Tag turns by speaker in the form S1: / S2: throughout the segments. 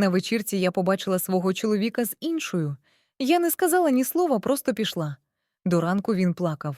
S1: На вечірці я побачила свого чоловіка з іншою. Я не сказала ні слова, просто пішла. До ранку він плакав.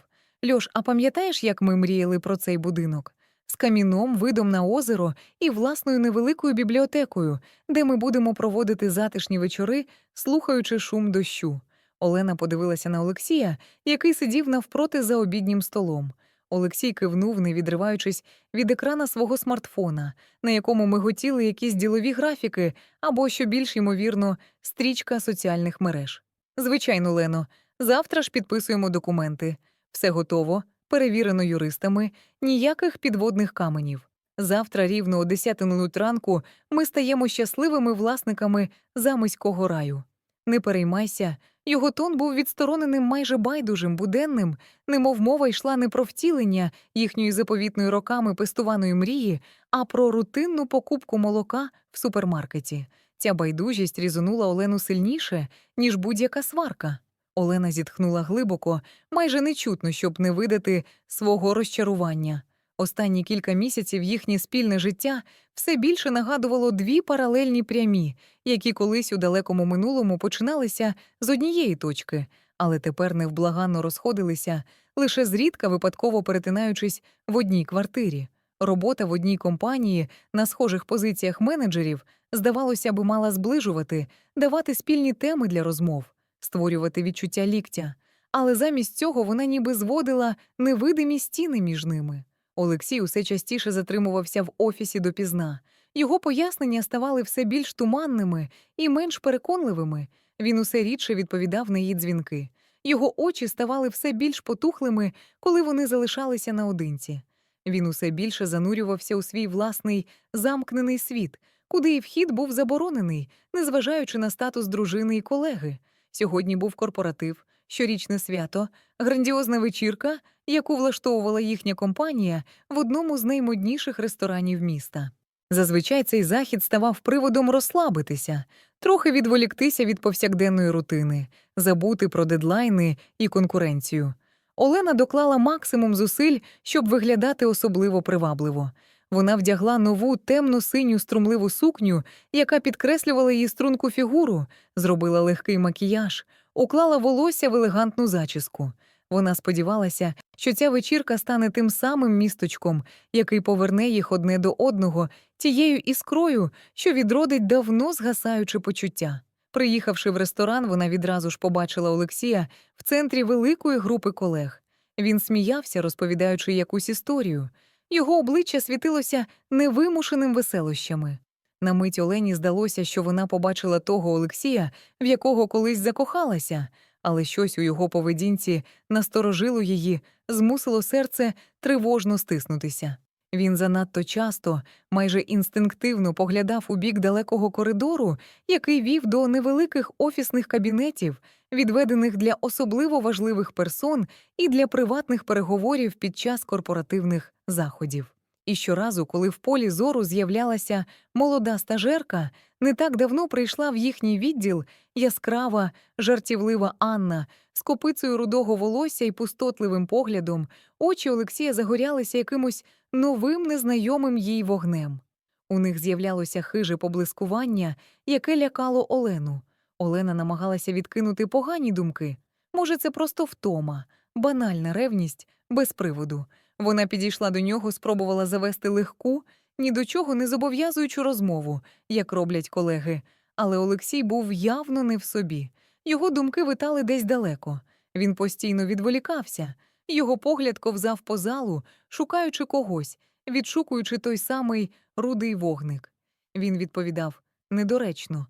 S1: Льош, а пам'ятаєш, як ми мріяли про цей будинок? З каміном, видом на озеро і власною невеликою бібліотекою, де ми будемо проводити затишні вечори, слухаючи шум дощу. Олена подивилася на Олексія, який сидів навпроти за обіднім столом. Олексій кивнув, не відриваючись від екрана свого смартфона, на якому ми готіли якісь ділові графіки або, що більш ймовірно, стрічка соціальних мереж. Звичайно, Лено, завтра ж підписуємо документи. Все готово, перевірено юристами, ніяких підводних каменів. Завтра рівно о 10.00 ранку ми стаємо щасливими власниками замиського раю. Не переймайся, його тон був відстороненим майже байдужим, буденним, немов мова йшла не про втілення їхньої заповітної роками пестуваної мрії, а про рутинну покупку молока в супермаркеті. Ця байдужість різонула Олену сильніше, ніж будь-яка сварка. Олена зітхнула глибоко, майже нечутно, щоб не видати свого розчарування. Останні кілька місяців їхнє спільне життя все більше нагадувало дві паралельні прямі, які колись у далекому минулому починалися з однієї точки, але тепер невблаганно розходилися, лише зрідка випадково перетинаючись в одній квартирі. Робота в одній компанії на схожих позиціях менеджерів, здавалося би, мала зближувати, давати спільні теми для розмов, створювати відчуття ліктя. Але замість цього вона ніби зводила невидимі стіни між ними. Олексій усе частіше затримувався в офісі допізна. Його пояснення ставали все більш туманними і менш переконливими. Він усе рідше відповідав на її дзвінки. Його очі ставали все більш потухлими, коли вони залишалися наодинці. Він усе більше занурювався у свій власний замкнений світ, куди і вхід був заборонений, незважаючи на статус дружини і колеги. Сьогодні був корпоратив, щорічне свято, грандіозна вечірка, яку влаштовувала їхня компанія в одному з наймодніших ресторанів міста. Зазвичай цей захід ставав приводом розслабитися, трохи відволіктися від повсякденної рутини, забути про дедлайни і конкуренцію. Олена доклала максимум зусиль, щоб виглядати особливо привабливо. Вона вдягла нову темно синю струмливу сукню, яка підкреслювала її струнку фігуру, зробила легкий макіяж, уклала волосся в елегантну зачіску. Вона сподівалася, що ця вечірка стане тим самим місточком, який поверне їх одне до одного, тією іскрою, що відродить давно згасаюче почуття. Приїхавши в ресторан, вона відразу ж побачила Олексія в центрі великої групи колег. Він сміявся, розповідаючи якусь історію. Його обличчя світилося невимушеним веселощами. На мить Олені здалося, що вона побачила того Олексія, в якого колись закохалася, але щось у його поведінці насторожило її, змусило серце тривожно стиснутися. Він занадто часто, майже інстинктивно поглядав у бік далекого коридору, який вів до невеликих офісних кабінетів, відведених для особливо важливих персон і для приватних переговорів під час корпоративних заходів. І щоразу, коли в полі зору з'являлася молода стажерка, не так давно прийшла в їхній відділ яскрава, жартівлива Анна з копицею рудого волосся і пустотливим поглядом, очі Олексія загорялися якимось новим незнайомим їй вогнем. У них з'являлося хиже поблискування, яке лякало Олену. Олена намагалася відкинути погані думки. Може, це просто втома, банальна ревність без приводу. Вона підійшла до нього, спробувала завести легку, ні до чого не зобов'язуючу розмову, як роблять колеги. Але Олексій був явно не в собі. Його думки витали десь далеко. Він постійно відволікався. Його погляд ковзав по залу, шукаючи когось, відшукуючи той самий рудий вогник. Він відповідав недоречно.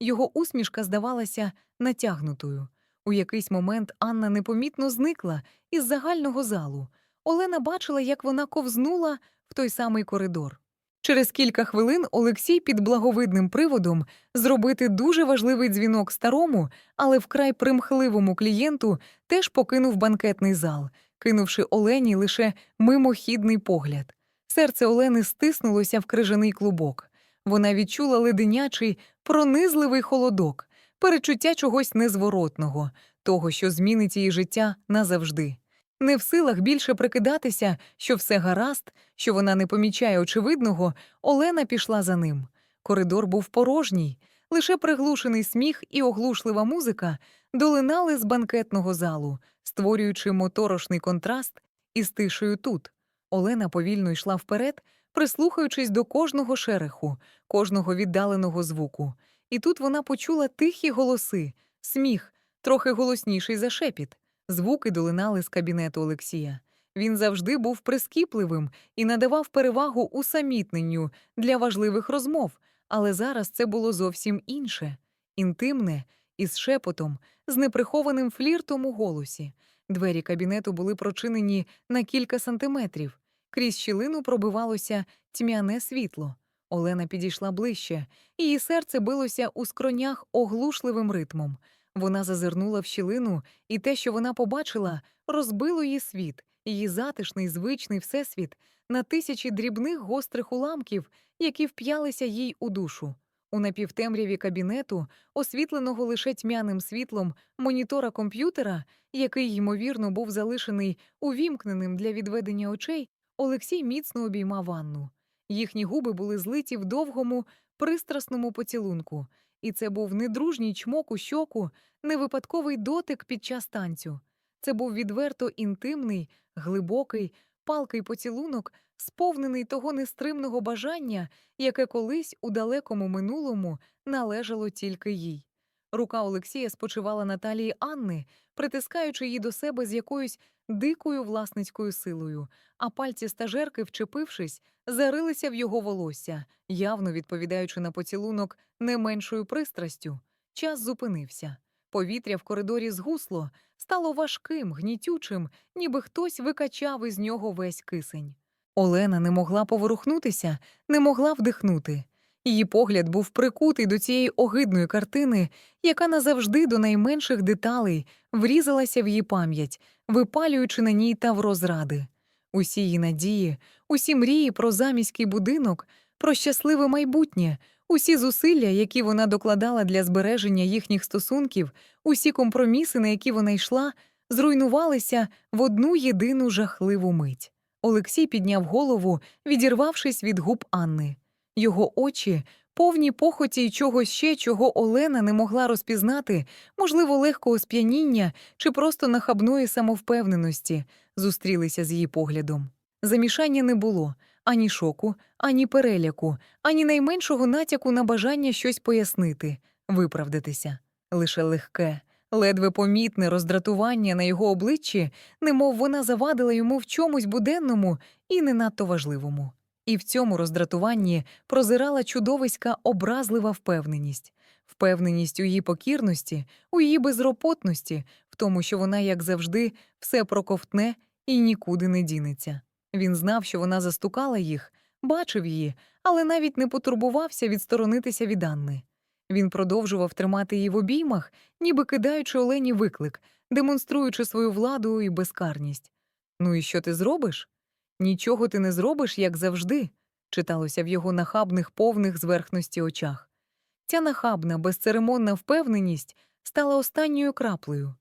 S1: Його усмішка здавалася натягнутою. У якийсь момент Анна непомітно зникла із загального залу. Олена бачила, як вона ковзнула в той самий коридор. Через кілька хвилин Олексій під благовидним приводом зробити дуже важливий дзвінок старому, але вкрай примхливому клієнту теж покинув банкетний зал, кинувши Олені лише мимохідний погляд. Серце Олени стиснулося в крижаний клубок. Вона відчула леденячий, пронизливий холодок, перечуття чогось незворотного, того, що змінить її життя назавжди. Не в силах більше прикидатися, що все гаразд, що вона не помічає очевидного, Олена пішла за ним. Коридор був порожній. Лише приглушений сміх і оглушлива музика долинали з банкетного залу, створюючи моторошний контраст із тишею тут. Олена повільно йшла вперед, прислухаючись до кожного шереху, кожного віддаленого звуку. І тут вона почула тихі голоси, сміх, трохи голосніший за шепіт. Звуки долинали з кабінету Олексія. Він завжди був прискіпливим і надавав перевагу усамітненню для важливих розмов, але зараз це було зовсім інше інтимне, із шепотом, з неприхованим фліртом у голосі. Двері кабінету були прочинені на кілька сантиметрів. Крізь щілину пробивалося тьмяне світло. Олена підійшла ближче, її серце билося у скронях оглушливим ритмом. Вона зазирнула в щілину, і те, що вона побачила, розбило її світ, її затишний, звичний всесвіт на тисячі дрібних гострих уламків, які вп'ялися їй у душу. У напівтемряві кабінету, освітленого лише тьмяним світлом монітора комп'ютера, який, ймовірно, був залишений увімкненим для відведення очей, Олексій міцно обіймав Анну. Їхні губи були злиті в довгому, пристрасному поцілунку, і це був не дружній чмок у щоку, не випадковий дотик під час танцю. Це був відверто інтимний, глибокий, палкий поцілунок, сповнений того нестримного бажання, яке колись у далекому минулому належало тільки їй. Рука Олексія спочивала на талії Анни, притискаючи її до себе з якоюсь дикою власницькою силою, а пальці стажерки, вчепившись, зарилися в його волосся, явно відповідаючи на поцілунок не меншою пристрастю. Час зупинився. Повітря в коридорі згусло, стало важким, гнітючим, ніби хтось викачав із нього весь кисень. Олена не могла поворухнутися, не могла вдихнути. Її погляд був прикутий до цієї огидної картини, яка назавжди до найменших деталей врізалася в її пам'ять, випалюючи на ній тавро зради. Усі її надії, усі мрії про заміський будинок, про щасливе майбутнє, усі зусилля, які вона докладала для збереження їхніх стосунків, усі компроміси, на які вона йшла, зруйнувалися в одну єдину жахливу мить. Олексій підняв голову, відірвавшись від губ Анни. Його очі, повні похоті й чогось ще, чого Олена не могла розпізнати, можливо, легкого сп'яніння чи просто нахабної самовпевненості, зустрілися з її поглядом. Замішання не було ані шоку, ані переляку, ані найменшого натяку на бажання щось пояснити, виправдатися. Лише легке, ледве помітне роздратування на його обличчі, немов вона завадила йому в чомусь буденному і не надто важливому. І в цьому роздратуванні прозирала чудовиська образлива впевненість, впевненість у її покірності, у її безропотності, в тому, що вона, як завжди, все проковтне і нікуди не дінеться. Він знав, що вона застукала їх, бачив її, але навіть не потурбувався відсторонитися від Анни. Він продовжував тримати її в обіймах, ніби кидаючи Олені виклик, демонструючи свою владу і безкарність. Ну і що ти зробиш? Нічого ти не зробиш, як завжди, читалося в його нахабних, повних зверхності очах. Ця нахабна, безцеремонна впевненість стала останньою краплею.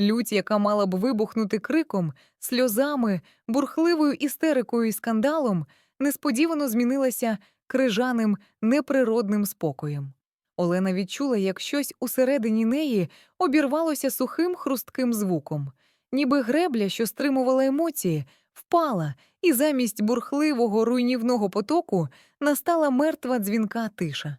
S1: Лють, яка мала б вибухнути криком, сльозами, бурхливою істерикою і скандалом, несподівано змінилася крижаним, неприродним спокоєм. Олена відчула, як щось усередині неї обірвалося сухим хрустким звуком, ніби гребля, що стримувала емоції, впала, і замість бурхливого руйнівного потоку настала мертва дзвінка тиша.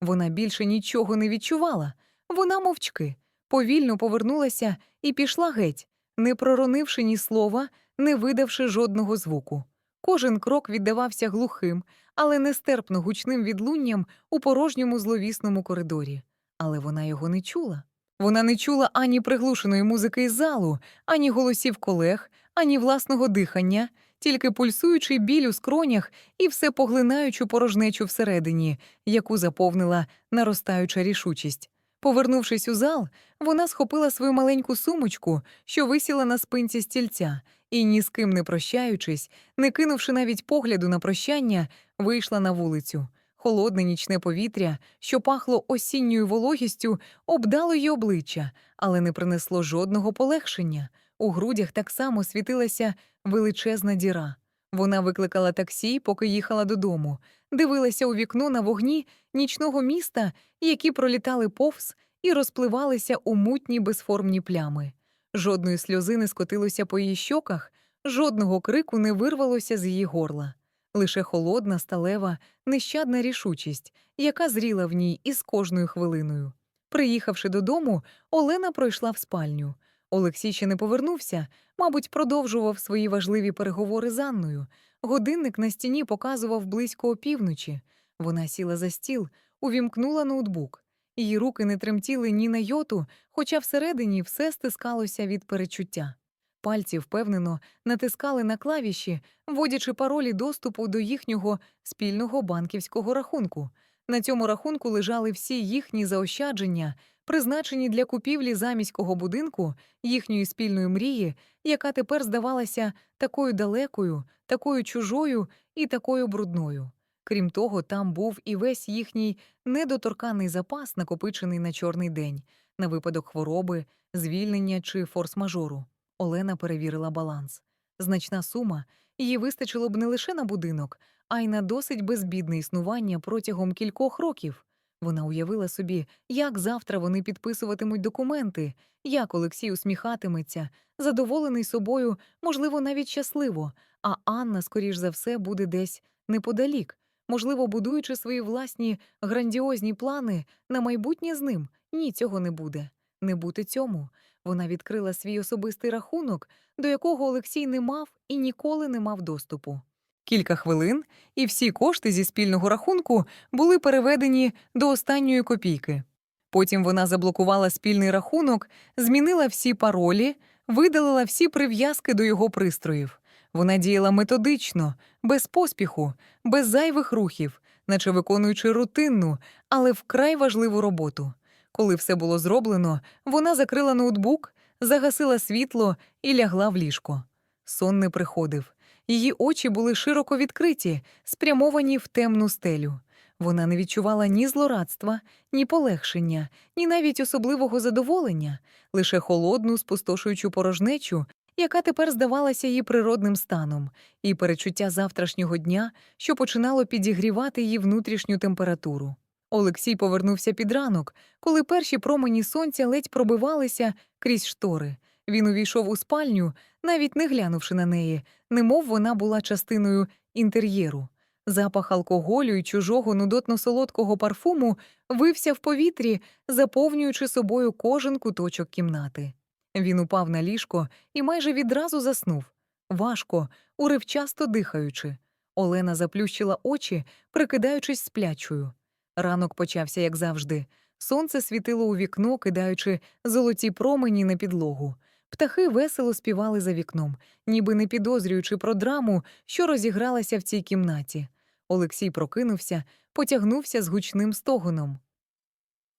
S1: Вона більше нічого не відчувала, вона мовчки, повільно повернулася і пішла геть, не проронивши ні слова, не видавши жодного звуку. Кожен крок віддавався глухим, але нестерпно гучним відлунням у порожньому зловісному коридорі. Але вона його не чула. Вона не чула ані приглушеної музики із залу, ані голосів колег, ані власного дихання, тільки пульсуючий біль у скронях і все поглинаючу порожнечу всередині, яку заповнила наростаюча рішучість. Повернувшись у зал, вона схопила свою маленьку сумочку, що висіла на спинці стільця, і, ні з ким не прощаючись, не кинувши навіть погляду на прощання, вийшла на вулицю. Холодне нічне повітря, що пахло осінньою вологістю, обдало її обличчя, але не принесло жодного полегшення. У грудях так само світилася величезна діра. Вона викликала таксі, поки їхала додому, дивилася у вікно на вогні нічного міста, які пролітали повз і розпливалися у мутні безформні плями. Жодної сльози не скотилося по її щоках, жодного крику не вирвалося з її горла. Лише холодна, сталева, нещадна рішучість, яка зріла в ній із кожною хвилиною. Приїхавши додому, Олена пройшла в спальню. Олексій ще не повернувся, мабуть, продовжував свої важливі переговори з Анною. Годинник на стіні показував близько опівночі. Вона сіла за стіл, увімкнула ноутбук. Її руки не тремтіли ні на йоту, хоча всередині все стискалося від перечуття. Пальці впевнено натискали на клавіші, вводячи паролі доступу до їхнього спільного банківського рахунку. На цьому рахунку лежали всі їхні заощадження, призначені для купівлі заміського будинку, їхньої спільної мрії, яка тепер здавалася такою далекою, такою чужою і такою брудною. Крім того, там був і весь їхній недоторканий запас, накопичений на чорний день, на випадок хвороби, звільнення чи форс-мажору. Олена перевірила баланс. Значна сума їй вистачило б не лише на будинок, а й на досить безбідне існування протягом кількох років. Вона уявила собі, як завтра вони підписуватимуть документи, як Олексій усміхатиметься, задоволений собою, можливо, навіть щасливо, а Анна, скоріш за все, буде десь неподалік, можливо, будуючи свої власні грандіозні плани на майбутнє з ним. Ні, цього не буде. Не бути цьому. Вона відкрила свій особистий рахунок, до якого Олексій не мав і ніколи не мав доступу. Кілька хвилин, і всі кошти зі спільного рахунку були переведені до останньої копійки. Потім вона заблокувала спільний рахунок, змінила всі паролі, видалила всі прив'язки до його пристроїв. Вона діяла методично, без поспіху, без зайвих рухів, наче виконуючи рутинну, але вкрай важливу роботу. Коли все було зроблено, вона закрила ноутбук, загасила світло і лягла в ліжко. Сон не приходив. Її очі були широко відкриті, спрямовані в темну стелю. Вона не відчувала ні злорадства, ні полегшення, ні навіть особливого задоволення, лише холодну, спустошуючу порожнечу, яка тепер здавалася її природним станом, і перечуття завтрашнього дня, що починало підігрівати її внутрішню температуру. Олексій повернувся під ранок, коли перші промені сонця ледь пробивалися крізь штори. Він увійшов у спальню, навіть не глянувши на неї, немов вона була частиною інтер'єру. Запах алкоголю і чужого нудотно-солодкого парфуму вився в повітрі, заповнюючи собою кожен куточок кімнати. Він упав на ліжко і майже відразу заснув, важко, уривчасто дихаючи. Олена заплющила очі, прикидаючись сплячою. Ранок почався, як завжди. Сонце світило у вікно, кидаючи золоті промені на підлогу. Птахи весело співали за вікном, ніби не підозрюючи про драму, що розігралася в цій кімнаті. Олексій прокинувся, потягнувся з гучним стогоном.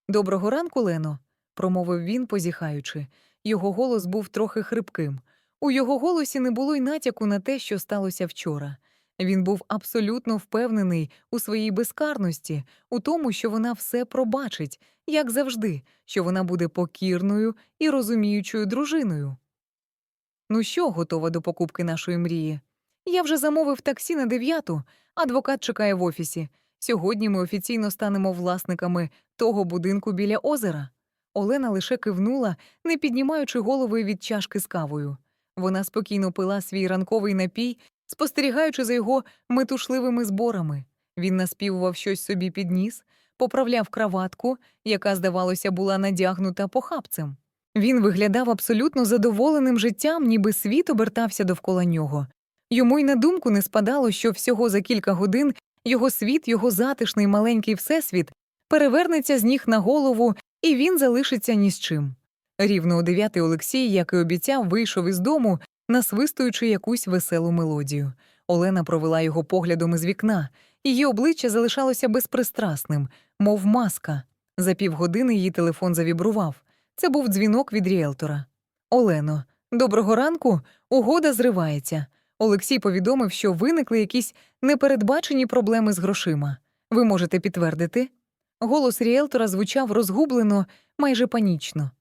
S1: Доброго ранку, Лено, промовив він, позіхаючи. Його голос був трохи хрипким. У його голосі не було й натяку на те, що сталося вчора. Він був абсолютно впевнений у своїй безкарності, у тому, що вона все пробачить, як завжди, що вона буде покірною і розуміючою дружиною. Ну що, готова до покупки нашої мрії? Я вже замовив таксі на дев'яту, адвокат чекає в офісі. Сьогодні ми офіційно станемо власниками того будинку біля озера. Олена лише кивнула, не піднімаючи голови від чашки з кавою. Вона спокійно пила свій ранковий напій, спостерігаючи за його метушливими зборами. Він наспівував щось собі під ніс, поправляв краватку, яка, здавалося, була надягнута похапцем. Він виглядав абсолютно задоволеним життям, ніби світ обертався довкола нього. Йому й на думку не спадало, що всього за кілька годин його світ, його затишний маленький всесвіт перевернеться з ніг на голову, і він залишиться ні з чим. Рівно о дев'ятий Олексій, як і обіцяв, вийшов із дому, насвистуючи якусь веселу мелодію. Олена провела його поглядом із вікна. Її обличчя залишалося безпристрасним, мов маска. За півгодини її телефон завібрував. Це був дзвінок від ріелтора. Олено, доброго ранку. Угода зривається. Олексій повідомив, що виникли якісь непередбачені проблеми з грошима. Ви можете підтвердити? Голос ріелтора звучав розгублено, майже панічно.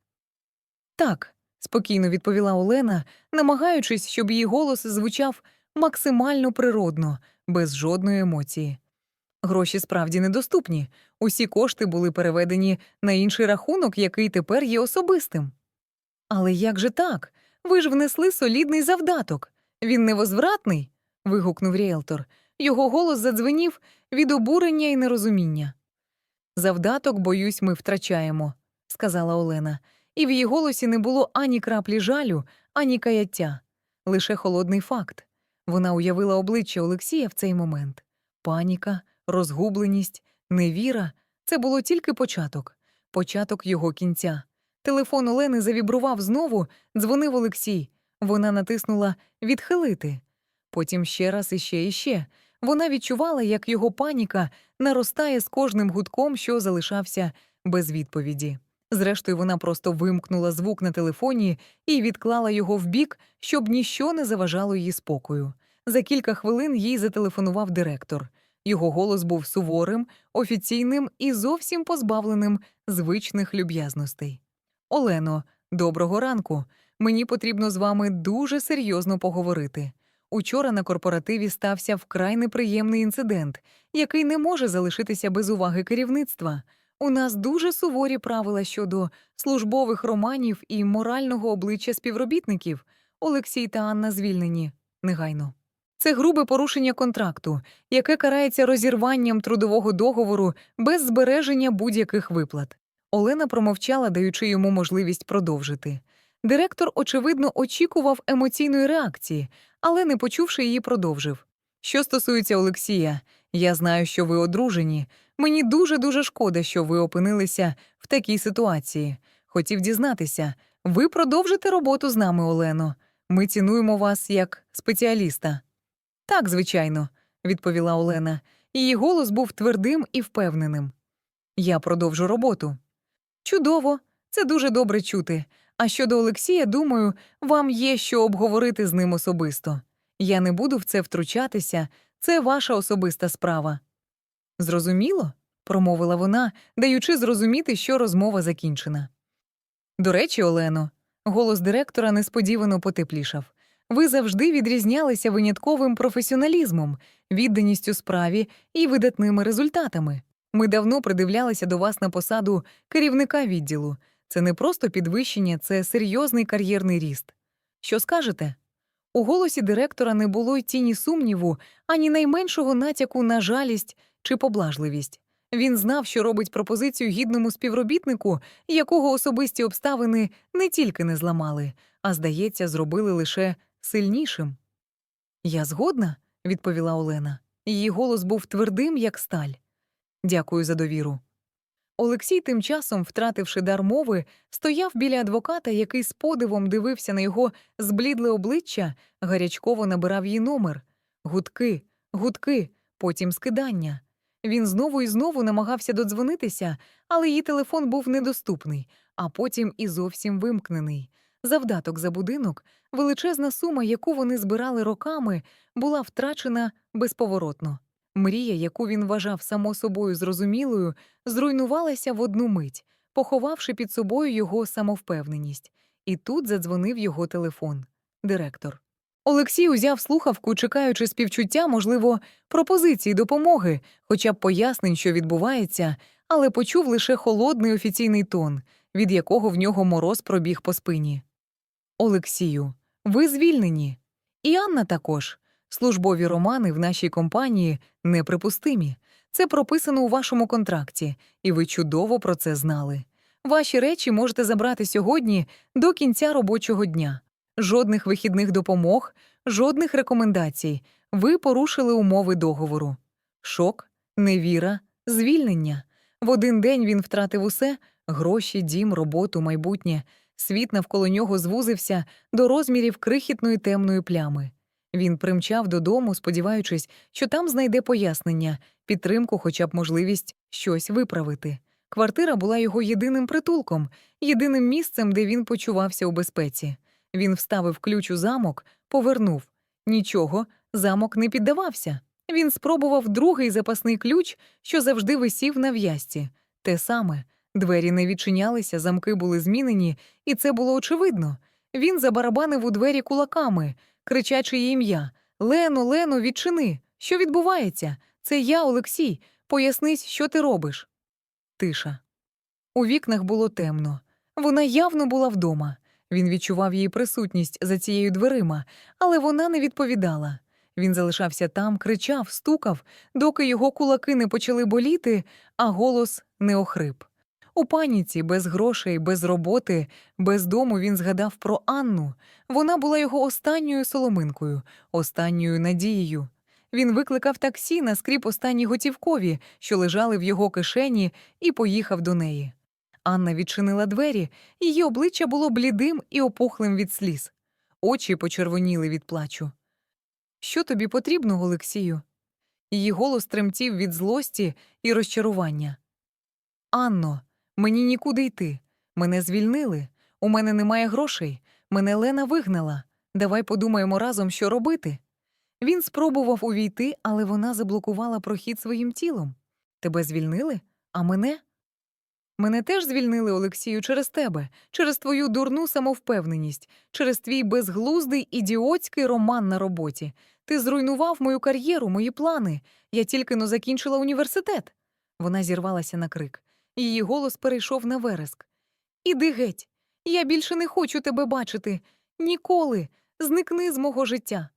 S1: Так, спокійно відповіла Олена, намагаючись, щоб її голос звучав максимально природно, без жодної емоції. Гроші справді недоступні. Усі кошти були переведені на інший рахунок, який тепер є особистим. Але як же так? Ви ж внесли солідний завдаток. Він невозвратний. вигукнув ріелтор. Його голос задзвенів від обурення і нерозуміння. Завдаток, боюсь, ми втрачаємо, сказала Олена, і в її голосі не було ані краплі жалю, ані каяття, лише холодний факт. Вона уявила обличчя Олексія в цей момент. Паніка, розгубленість, невіра це було тільки початок, початок його кінця. Телефон Олени завібрував знову, дзвонив Олексій. Вона натиснула відхилити. Потім ще раз і ще і ще. Вона відчувала, як його паніка наростає з кожним гудком, що залишався без відповіді. Зрештою, вона просто вимкнула звук на телефоні і відклала його вбік, щоб ніщо не заважало її спокою. За кілька хвилин їй зателефонував директор. Його голос був суворим, офіційним і зовсім позбавленим звичних люб'язностей. Олено, доброго ранку. Мені потрібно з вами дуже серйозно поговорити. Учора на корпоративі стався вкрай неприємний інцидент, який не може залишитися без уваги керівництва. У нас дуже суворі правила щодо службових романів і морального обличчя співробітників. Олексій та Анна звільнені негайно. Це грубе порушення контракту, яке карається розірванням трудового договору без збереження будь-яких виплат. Олена промовчала, даючи йому можливість продовжити. Директор, очевидно, очікував емоційної реакції, але, не почувши її, продовжив. Що стосується Олексія, я знаю, що ви одружені. Мені дуже дуже шкода, що ви опинилися в такій ситуації. Хотів дізнатися, ви продовжите роботу з нами, Олено. Ми цінуємо вас як спеціаліста. Так, звичайно, відповіла Олена. Її голос був твердим і впевненим. Я продовжу роботу. Чудово, це дуже добре чути. А щодо Олексія, думаю, вам є що обговорити з ним особисто. Я не буду в це втручатися, це ваша особиста справа. Зрозуміло? промовила вона, даючи зрозуміти, що розмова закінчена. До речі, Олено, голос директора несподівано потеплішав. Ви завжди відрізнялися винятковим професіоналізмом, відданістю справі і видатними результатами. Ми давно придивлялися до вас на посаду керівника відділу. Це не просто підвищення, це серйозний кар'єрний ріст. Що скажете? У голосі директора не було й тіні сумніву, ані найменшого натяку на жалість чи поблажливість. Він знав, що робить пропозицію гідному співробітнику, якого особисті обставини не тільки не зламали, а, здається, зробили лише сильнішим. Я згодна, відповіла Олена. Її голос був твердим, як сталь. Дякую за довіру. Олексій, тим часом, втративши дар мови, стояв біля адвоката, який з подивом дивився на його зблідле обличчя, гарячково набирав її номер. Гудки, гудки, потім скидання. Він знову і знову намагався додзвонитися, але її телефон був недоступний, а потім і зовсім вимкнений. Завдаток за будинок, величезна сума, яку вони збирали роками, була втрачена безповоротно. Мрія, яку він вважав само собою зрозумілою, зруйнувалася в одну мить, поховавши під собою його самовпевненість. І тут задзвонив його телефон. Директор. Олексій узяв слухавку, чекаючи співчуття, можливо, пропозиції допомоги, хоча б пояснень, що відбувається, але почув лише холодний офіційний тон, від якого в нього мороз пробіг по спині. Олексію, ви звільнені. І Анна також. Службові романи в нашій компанії неприпустимі. Це прописано у вашому контракті, і ви чудово про це знали. Ваші речі можете забрати сьогодні до кінця робочого дня. Жодних вихідних допомог, жодних рекомендацій. Ви порушили умови договору. Шок, невіра, звільнення. В один день він втратив усе гроші, дім, роботу, майбутнє. Світ навколо нього звузився до розмірів крихітної темної плями. Він примчав додому, сподіваючись, що там знайде пояснення, підтримку, хоча б можливість щось виправити. Квартира була його єдиним притулком, єдиним місцем, де він почувався у безпеці. Він вставив ключ у замок, повернув. Нічого, замок не піддавався. Він спробував другий запасний ключ, що завжди висів на в'язці. Те саме двері не відчинялися, замки були змінені, і це було очевидно. Він забарабанив у двері кулаками, кричачи її ім'я, Лено, Лено, відчини. Що відбувається? Це я, Олексій. Пояснись, що ти робиш. Тиша. У вікнах було темно. Вона явно була вдома. Він відчував її присутність за цією дверима, але вона не відповідала. Він залишався там, кричав, стукав, доки його кулаки не почали боліти, а голос не охрип. У паніці, без грошей, без роботи, без дому він згадав про Анну. Вона була його останньою соломинкою, останньою надією. Він викликав таксі на скріп останні готівкові, що лежали в його кишені, і поїхав до неї. Анна відчинила двері, її обличчя було блідим і опухлим від сліз. Очі почервоніли від плачу. Що тобі потрібно, Олексію? Її голос тремтів від злості і розчарування. Анно, мені нікуди йти. Мене звільнили. У мене немає грошей. Мене Лена вигнала. Давай подумаємо разом, що робити. Він спробував увійти, але вона заблокувала прохід своїм тілом. Тебе звільнили? А мене? Мене теж звільнили, Олексію, через тебе, через твою дурну самовпевненість, через твій безглуздий ідіотський роман на роботі. Ти зруйнував мою кар'єру, мої плани. Я тільки но закінчила університет. Вона зірвалася на крик. Її голос перейшов на вереск. Іди геть. Я більше не хочу тебе бачити. Ніколи. Зникни з мого життя.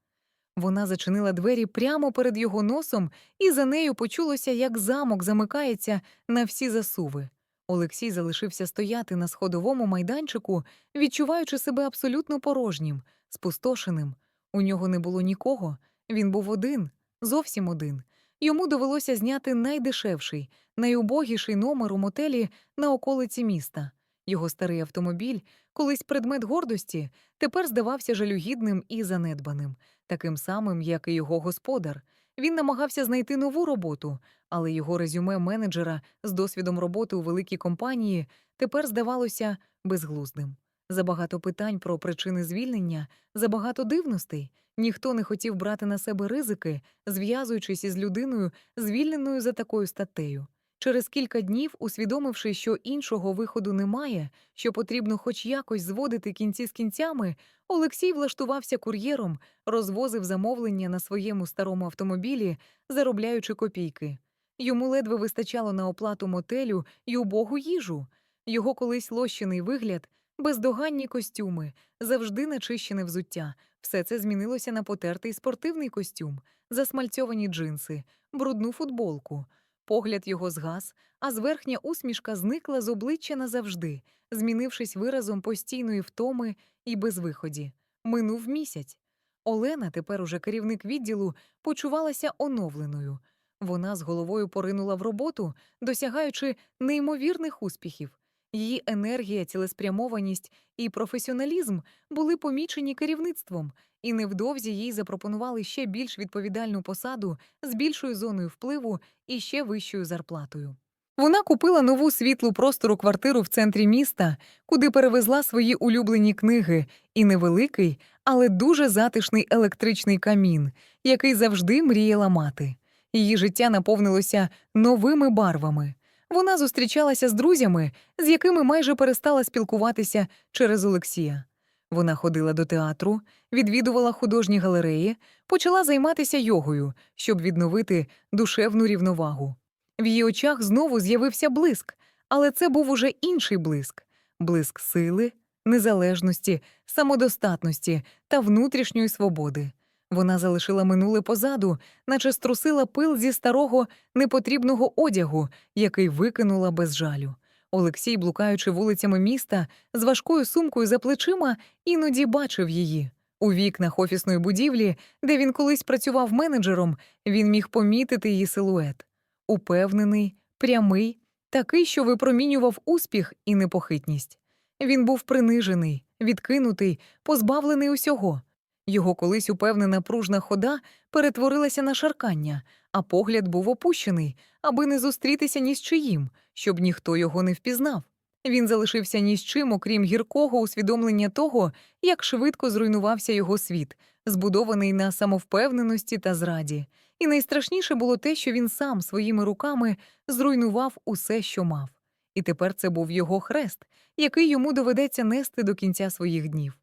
S1: Вона зачинила двері прямо перед його носом, і за нею почулося, як замок замикається на всі засуви. Олексій залишився стояти на сходовому майданчику, відчуваючи себе абсолютно порожнім, спустошеним. У нього не було нікого, він був один, зовсім один. Йому довелося зняти найдешевший, найубогіший номер у мотелі на околиці міста. Його старий автомобіль, колись предмет гордості, тепер здавався жалюгідним і занедбаним, таким самим, як і його господар. Він намагався знайти нову роботу, але його резюме менеджера з досвідом роботи у великій компанії тепер здавалося безглуздим. Забагато питань про причини звільнення, забагато дивностей. Ніхто не хотів брати на себе ризики, зв'язуючись із людиною, звільненою за такою статтею. Через кілька днів, усвідомивши, що іншого виходу немає, що потрібно хоч якось зводити кінці з кінцями, Олексій влаштувався кур'єром, розвозив замовлення на своєму старому автомобілі, заробляючи копійки. Йому ледве вистачало на оплату мотелю й убогу їжу. Його колись лощений вигляд, бездоганні костюми, завжди начищене взуття. Все це змінилося на потертий спортивний костюм, засмальцьовані джинси, брудну футболку. Погляд його згас, а зверхня усмішка зникла з обличчя назавжди, змінившись виразом постійної втоми і безвиході. Минув місяць. Олена, тепер уже керівник відділу, почувалася оновленою. Вона з головою поринула в роботу, досягаючи неймовірних успіхів. Її енергія, цілеспрямованість і професіоналізм були помічені керівництвом, і невдовзі їй запропонували ще більш відповідальну посаду з більшою зоною впливу і ще вищою зарплатою. Вона купила нову світлу простору квартиру в центрі міста, куди перевезла свої улюблені книги, і невеликий, але дуже затишний електричний камін, який завжди мріяла мати. Її життя наповнилося новими барвами. Вона зустрічалася з друзями, з якими майже перестала спілкуватися через Олексія. Вона ходила до театру, відвідувала художні галереї, почала займатися йогою, щоб відновити душевну рівновагу. В її очах знову з'явився блиск, але це був уже інший блиск блиск сили, незалежності, самодостатності та внутрішньої свободи. Вона залишила минуле позаду, наче струсила пил зі старого непотрібного одягу, який викинула без жалю. Олексій, блукаючи вулицями міста з важкою сумкою за плечима, іноді бачив її. У вікнах офісної будівлі, де він колись працював менеджером, він міг помітити її силует. Упевнений, прямий, такий, що випромінював успіх і непохитність. Він був принижений, відкинутий, позбавлений усього. Його колись упевнена пружна хода перетворилася на шаркання, а погляд був опущений, аби не зустрітися ні з чиїм, щоб ніхто його не впізнав. Він залишився ні з чим, окрім гіркого усвідомлення того, як швидко зруйнувався його світ, збудований на самовпевненості та зраді. І найстрашніше було те, що він сам своїми руками зруйнував усе, що мав. І тепер це був його хрест, який йому доведеться нести до кінця своїх днів.